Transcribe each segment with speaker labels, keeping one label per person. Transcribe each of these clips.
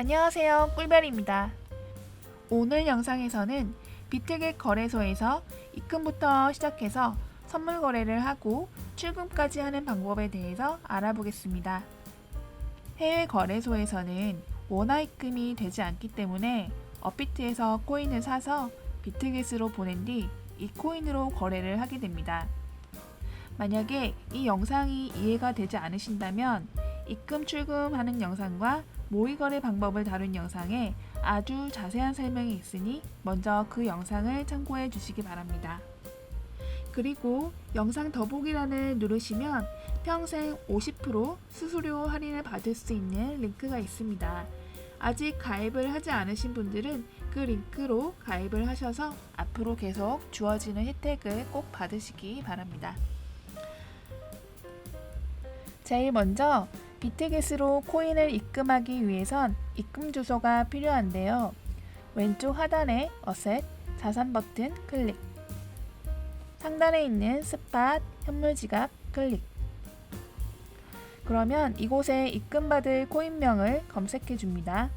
Speaker 1: 안녕하세요. 꿀별입니다. 오늘 영상에서는 비트겟 거래소에서 입금부터 시작해서 선물 거래를 하고 출금까지 하는 방법에 대해서 알아보겠습니다. 해외 거래소에서는 원화 입금이 되지 않기 때문에 업비트에서 코인을 사서 비트겟으로 보낸 뒤 이 코인으로 거래를 하게 됩니다. 만약에 이 영상이 이해가 되지 않으신다면 입금 출금하는 영상과 모의 거래 방법을 다룬 영상에 아주 자세한 설명이 있으니 먼저 그 영상을 참고해 주시기 바랍니다. 그리고 영상 더보기란을 누르시면 평생 50% 수수료 할인을 받을 수 있는 링크가 있습니다. 아직 가입을 하지 않으신 분들은 그 링크로 가입을 하셔서 앞으로 계속 주어지는 혜택을 꼭 받으시기 바랍니다. 제일 먼저 비트겟으로 코인을 입금하기 위해선 입금 주소가 필요한데요. 왼쪽 하단에 어셋, 자산 버튼 클릭. 상단에 있는 스팟, 현물 지갑 클릭. 그러면 이곳에 입금받을 코인명을 검색해 줍니다.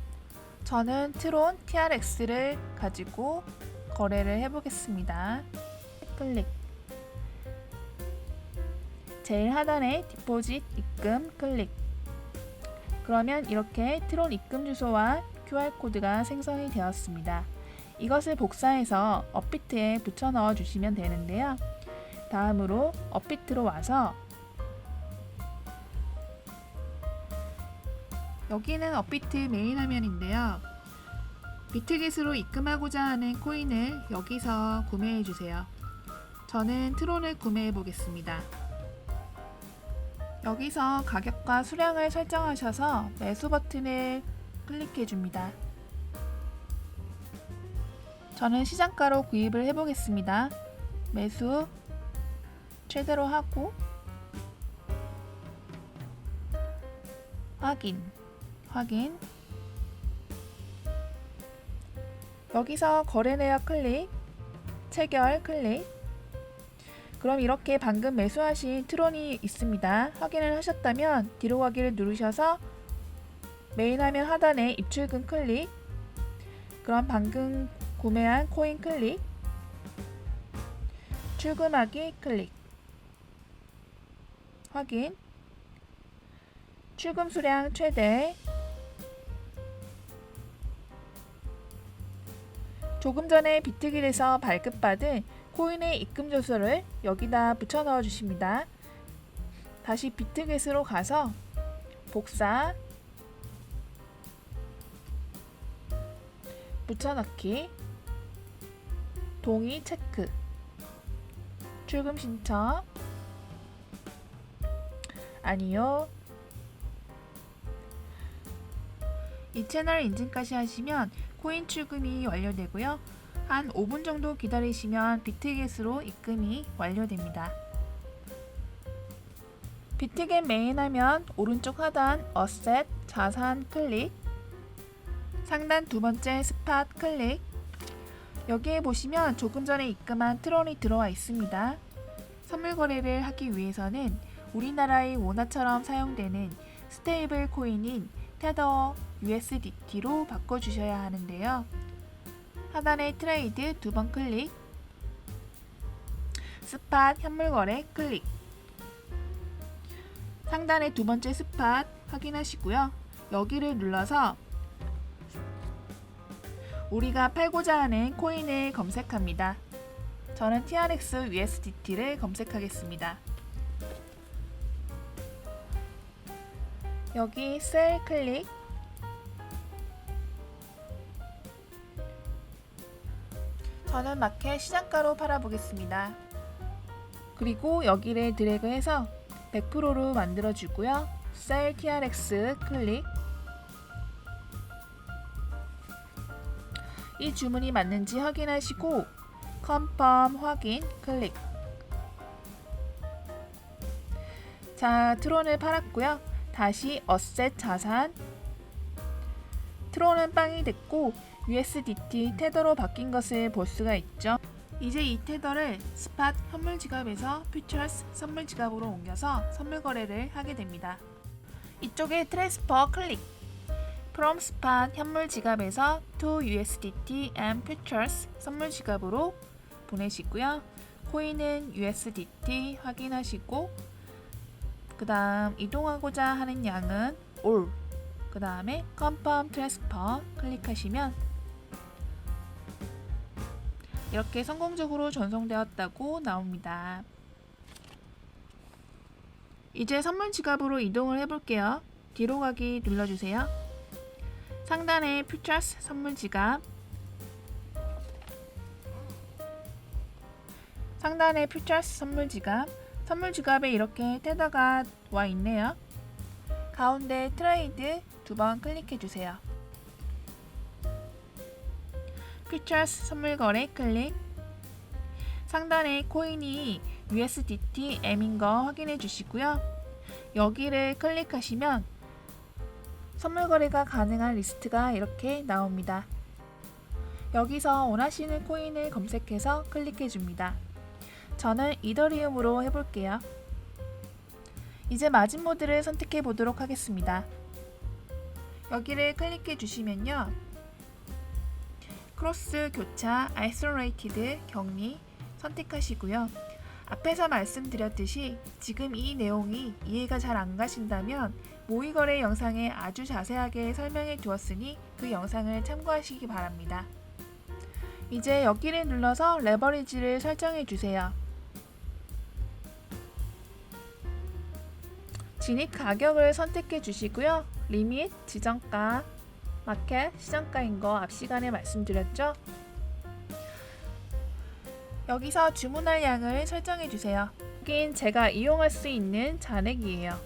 Speaker 1: 저는 트론 TRX를 가지고 거래를 해보겠습니다. 클릭. 제일 하단에 디포짓 입금 클릭. 그러면 이렇게 트론 입금 주소와 QR코드가 생성이 되었습니다. 이것을 복사해서 업비트에 붙여 넣어 주시면 되는데요. 다음으로 업비트로 와서 여기는 업비트 메인 화면인데요. 비트겟으로 입금하고자 하는 코인을 여기서 구매해 주세요. 저는 트론을 구매해 보겠습니다. 여기서 가격과 수량을 설정하셔서 매수 버튼을 클릭해 줍니다. 저는 시장가로 구입을 해 보겠습니다. 매수 최대로 하고 확인 확인 여기서 거래 내역 클릭 체결 클릭 그럼 이렇게 방금 매수하신 트론이 있습니다. 확인을 하셨다면 뒤로 가기를 누르셔서 메인 화면 하단에 입출금 클릭 그럼 방금 구매한 코인 클릭 출금하기 클릭 확인 출금 수량 최대 조금 전에 비트길에서 발급받은 코인의 입금 주소를 여기다 붙여 넣어 주십니다. 다시 비트겟으로 가서 복사 붙여넣기 동의 체크 출금 신청 아니요 이 채널 인증까지 하시면 코인 출금이 완료되고요. 한 5분 정도 기다리시면 비트겟으로 입금이 완료됩니다. 비트겟 메인 화면 오른쪽 하단 어셋 자산 클릭 상단 두 번째 스팟 클릭 여기에 보시면 조금 전에 입금한 트론이 들어와 있습니다. 선물 거래를 하기 위해서는 우리나라의 원화처럼 사용되는 스테이블 코인인 테더 USDT로 바꿔주셔야 하는데요. 하단의 트레이드 두 번 클릭, 스팟 현물 거래 클릭, 상단의 두 번째 스팟 확인하시고요. 여기를 눌러서 우리가 팔고자 하는 코인을 검색합니다. 저는 TRX USDT를 검색하겠습니다. 여기 셀 클릭 저는 마켓 시장가로 팔아보겠습니다. 그리고 여기를 드래그해서 100%로 만들어주고요. 셀 TRX 클릭 이 주문이 맞는지 확인하시고 컨펌 확인 클릭 자 트론을 팔았고요. 다시 어셋 자산 트론은 빵이 됐고 USDT 테더로 바뀐 것을 볼 수가 있죠. 이제 이 테더를 스팟 현물 지갑에서 퓨처스 선물 지갑으로 옮겨서 선물 거래를 하게 됩니다. 이쪽에 트랜스퍼 클릭 From Spot 현물 지갑에서 to USDT and Futures 선물 지갑으로 보내시고요. 코인은 USDT 확인하시고 그 다음 이동하고자 하는 양은 all 그 다음에 Confirm Transfer 클릭하시면 이렇게 성공적으로 전송되었다고 나옵니다. 이제 선물 지갑으로 이동을 해볼게요. 뒤로 가기 눌러주세요. 상단에 Futures 선물 지갑 상단에 Futures 선물 지갑 선물 지갑에 이렇게 테더가 와 있네요. 가운데 트레이드 두 번 클릭해 주세요. Futures 선물 거래 클릭 상단에 코인이 USDT M인 거 확인해 주시고요. 여기를 클릭하시면 선물 거래가 가능한 리스트가 이렇게 나옵니다. 여기서 원하시는 코인을 검색해서 클릭해 줍니다. 저는 이더리움으로 해볼게요. 이제 마진 모드를 선택해 보도록 하겠습니다. 여기를 클릭해 주시면요. 크로스 교차 아이솔레이티드 격리 선택하시고요. 앞에서 말씀드렸듯이 지금 이 내용이 이해가 잘 안 가신다면 모의거래 영상에 아주 자세하게 설명해 두었으니 그 영상을 참고하시기 바랍니다. 이제 여기를 눌러서 레버리지를 설정해 주세요. 진입 가격을 선택해 주시고요. 리밋, 지정가, 마켓, 시장가인 거 앞 시간에 말씀드렸죠? 여기서 주문할 양을 설정해 주세요. 여긴 제가 이용할 수 있는 잔액이에요.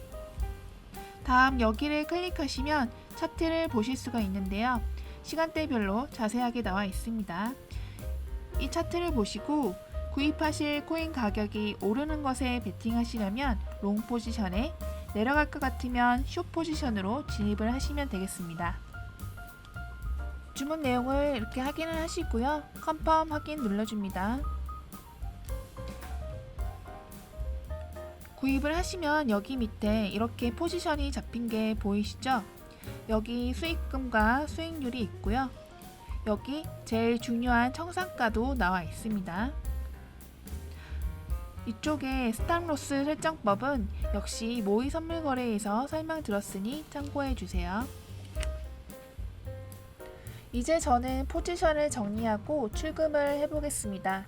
Speaker 1: 다음 여기를 클릭하시면 차트를 보실 수가 있는데요. 시간대별로 자세하게 나와 있습니다. 이 차트를 보시고 구입하실 코인 가격이 오르는 것에 베팅하시려면 롱 포지션에 내려갈 것 같으면 숏 포지션으로 진입을 하시면 되겠습니다. 주문 내용을 이렇게 확인을 하시고요. 컨펌 확인 눌러줍니다. 구입을 하시면 여기 밑에 이렇게 포지션이 잡힌 게 보이시죠? 여기 수익금과 수익률이 있고요. 여기 제일 중요한 청산가도 나와 있습니다. 이쪽에 스탑로스 설정법은 역시 모의 선물 거래에서 설명드렸으니 참고해 주세요. 이제 저는 포지션을 정리하고 출금을 해보겠습니다.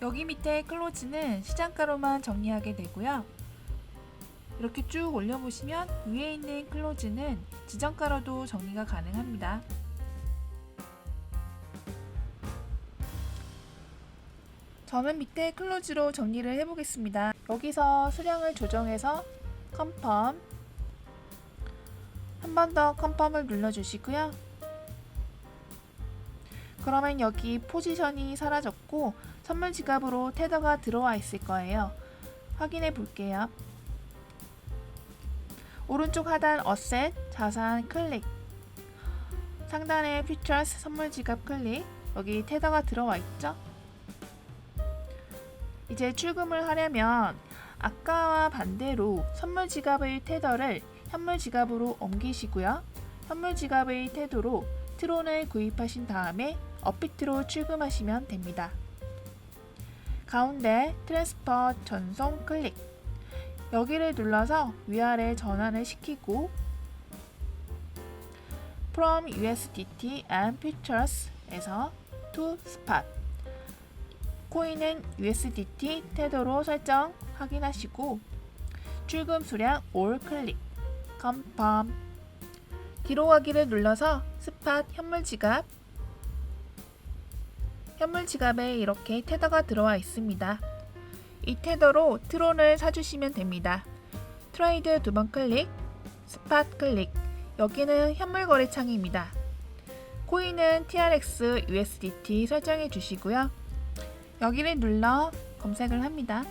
Speaker 1: 여기 밑에 클로즈는 시장가로만 정리하게 되고요. 이렇게 쭉 올려보시면 위에 있는 클로즈는 지정가로도 정리가 가능합니다. 저는 밑에 클로즈로 정리를 해보겠습니다. 여기서 수량을 조정해서 컨펌 한 번더 컨펌을 눌러주시고요. 그러면 여기 포지션이 사라졌고 선물 지갑으로 테더가 들어와 있을 거예요. 확인해 볼게요. 오른쪽 하단 어셋 자산 클릭 상단에 퓨처스 선물 지갑 클릭 여기 테더가 들어와 있죠? 이제 출금을 하려면 아까와 반대로 선물 지갑의 테더를 현물 지갑으로 옮기시고요. 현물 지갑의 태도로 트론을 구입하신 다음에 업비트로 출금하시면 됩니다. 가운데 트랜스퍼 전송 클릭. 여기를 눌러서 위아래 전환을 시키고 From USDT and Futures에서 to Spot. 코인은 USDT 태도로 설정 확인하시고 출금 수량 올 클릭. Confirm. 가기를 눌러서 스팟 현물 지갑 현물 지갑에 이렇게 테더가 들어와 있습니다. 이 테더로 트론을 사주시면 됩니다. 트레이드 두 번 클릭, 스팟 클릭. 여기는 현물 거래 창입니다. 코인은 TRX USDT 설정해 주시고요. 여기를 눌러 검색을 합니다.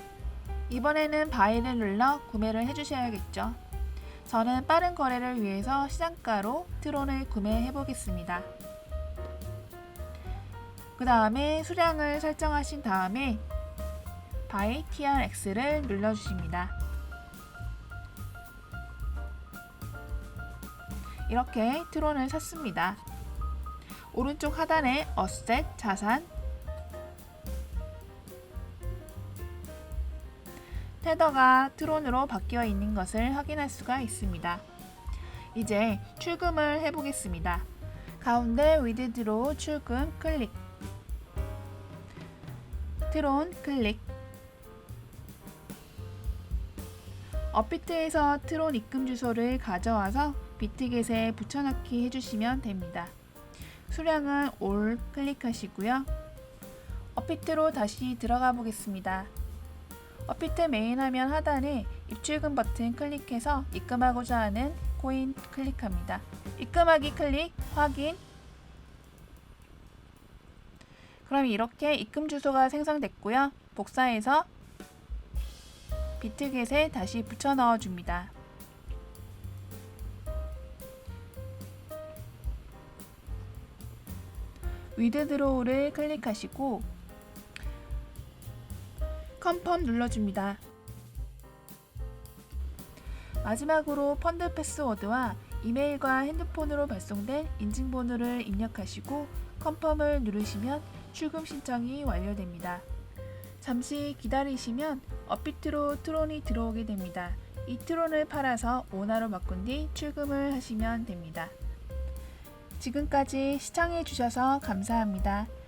Speaker 1: 이번에는 바이를 눌러 구매를 해주셔야겠죠. 저는 빠른 거래를 위해서 시장가로 트론을 구매해 보겠습니다. 그 다음에 수량을 설정하신 다음에 바이 TRX를 눌러주십니다. 이렇게 트론을 샀습니다. 오른쪽 하단에 어셋, 자산, 테더가 트론으로 바뀌어 있는 것을 확인할 수가 있습니다. 이제 출금을 해보겠습니다. 가운데 위드드로 출금 클릭 트론 클릭 업비트에서 트론 입금 주소를 가져와서 비트겟에 붙여넣기 해주시면 됩니다. 수량은 올 클릭하시고요. 업비트로 다시 들어가 보겠습니다. 업비트 메인 화면 하단에 입출금 버튼 클릭해서 입금하고자 하는 코인 클릭합니다. 입금하기 클릭 확인 그럼 이렇게 입금 주소가 생성됐고요. 복사해서 비트겟에 다시 붙여 넣어 줍니다. 위드 드로우를 클릭하시고 컨펌 눌러줍니다. 마지막으로 펀드 패스워드와 이메일과 핸드폰으로 발송된 인증번호를 입력하시고 컨펌을 누르시면 출금 신청이 완료됩니다. 잠시 기다리시면 업비트로 트론이 들어오게 됩니다. 이 트론을 팔아서 오나로 바꾼 뒤 출금을 하시면 됩니다. 지금까지 시청해 주셔서 감사합니다.